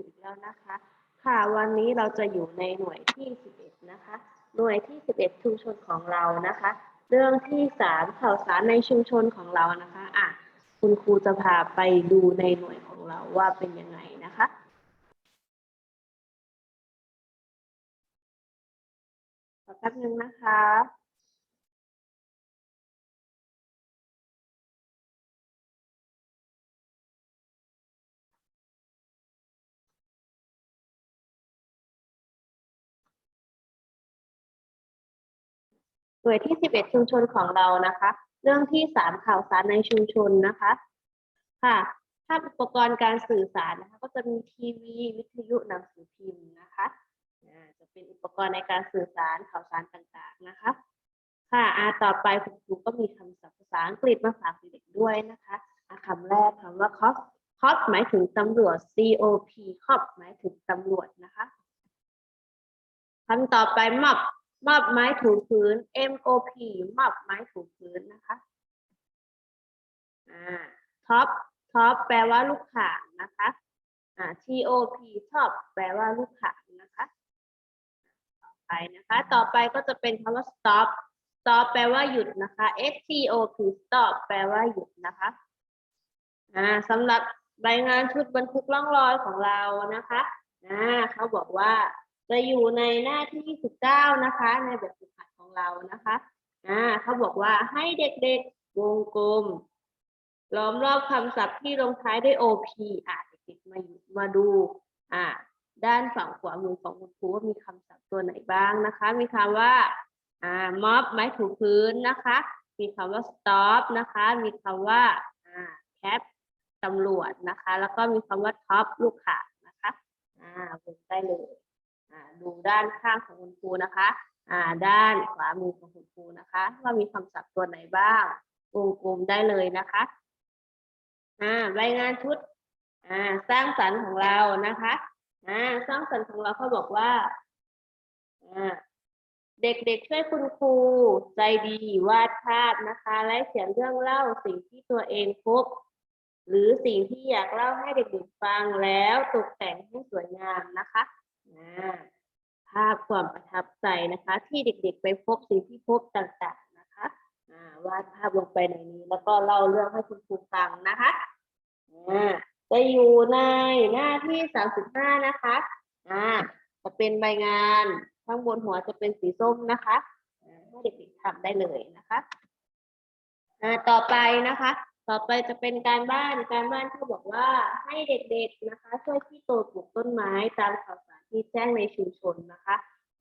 อยู่อีกแล้วนะคะ ค่ะวันนี้เราจะอยู่ในหน่วยที่ 11 นะคะ หน่วยที่ 11 ชุมชนของเรานะคะ เรื่องที่สามข่าวสารในชุมชนของเรานะคะอะคุณครูจะพาไปดูในหน่วยของเราว่าเป็นยังไงนะคะแป๊บนึงนะคะ หน่วยที่ 11 ชุมชนของเรานะคะ เรื่องที่ 3 ข่าวสารในชุมชนนะคะค่ะถ้าอุปกรณ์การสื่อสารนะคะ ก็จะมีทีวีวิทยุหนังสือพิมพ์นะคะจะเป็นอุปกรณ์ในการสื่อสารข่าวสารต่างๆนะคะค่ะอาต่อไปคุณครูก็มีคำศัพท์ภาษาอังกฤษมาฝากเด็กด้วยนะคะอาคำแรกคำว่า cop cop หมายถึงตำรวจ cop cop หมายถึงตำรวจนะคะคำต่อไป mop mop ไม้ถูพื้น mop mop ไม้ถูพื้นนะคะอ่า top top แปลว่าลูกข่างนะคะอ่า top top แปลว่าลูกข่างนะคะ ต่อไปนะคะ ต่อไปก็จะเป็นคำว่า stop stop แปลว่าหยุดนะคะ stop stop แปลว่าหยุดนะคะอ่าสำหรับรายงานชุดบันทึกล่องรอยของเรานะคะอ่าเขาบอกว่า จะอยู่ในหน้าที่ 19 นะคะ ในแบบฝึกหัดของเรานะคะอ่าเขาบอกว่าให้เด็กๆวงกลม ล้อมรอบคำศัพท์ที่ลงท้ายด้วย op อ่าเด็กๆมาอยู่มาดูอ่าด้านฝั่งขวามือของคุณครูว่ามีคำศัพท์ตัวไหนบ้างนะคะ มีคำว่าอ่าม็อบไม้ถูพื้นนะคะ มีคำว่า stop นะคะ มีคำว่าอ่า cap ตำรวจนะคะ แล้วก็มีคำว่า top ลูกข่านะคะ อ่าวงได้เลย ดูด้านข้างของคุณครูนะคะอ่าด้านขวามือของคุณครูนะคะ ว่ามีคำศัพท์ตัวไหนบ้างวงกลมได้เลยนะคะอ่ารายงานชุดอ่าสร้างสรรค์ของเรานะคะอ่าสร้างสรรค์ของเราเขาบอกว่าอ่าเด็กๆช่วยคุณครูใจดีวาดภาพนะคะและเขียนเรื่องเล่าสิ่งที่ตัวเองพบ หรือสิ่งที่อยากเล่าให้เด็กๆฟังแล้วตกแต่งให้สวยงามนะคะ อ่าภาพความประทับใจนะคะ ที่เด็กๆ ไปพบสิ่งที่พบต่างๆนะคะวาดภาพลงไปในนี้ แล้วก็เล่าเรื่องให้คุณครูฟังนะคะจะอยู่ในหน้าที่สามสิบห้านะคะจะเป็นใบงานข้างบนหัวจะเป็นสีส้มนะคะให้เด็กๆทำได้เลยนะคะต่อไปนะคะ ต่อไปจะเป็นการบ้านการบ้านเขาบอกว่าให้เด็กๆนะคะ ช่วยที่โตปลูกต้นไม้ตามข่าวส ที่แจ้งในชุมชนนะคะ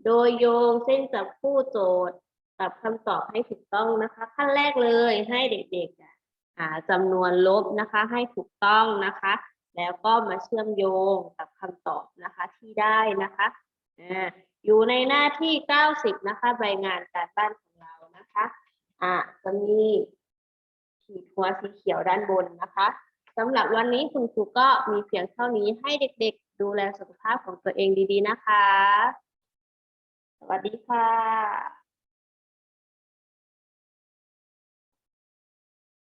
โดยโยงเส้นจับคู่โจทย์กับคำตอบให้ถูกต้องนะคะ ขั้นแรกเลยให้เด็กๆหาจำนวนลบนะคะ ให้ถูกต้องนะคะ แล้วก็มาเชื่อมโยงกับคำตอบนะคะที่ได้นะคะอ่าอยู่ในหน้าที่ 90 นะคะใบงานการบ้านของเรานะคะอ่าจะมีขีดหัวสีเขียวด้านบนนะคะสำหรับวันนี้คุณครูก็มีเพียงเท่านี้ให้เด็กๆ ดูแลสุขภาพของตัวเองดีๆนะคะ สวัสดีค่ะ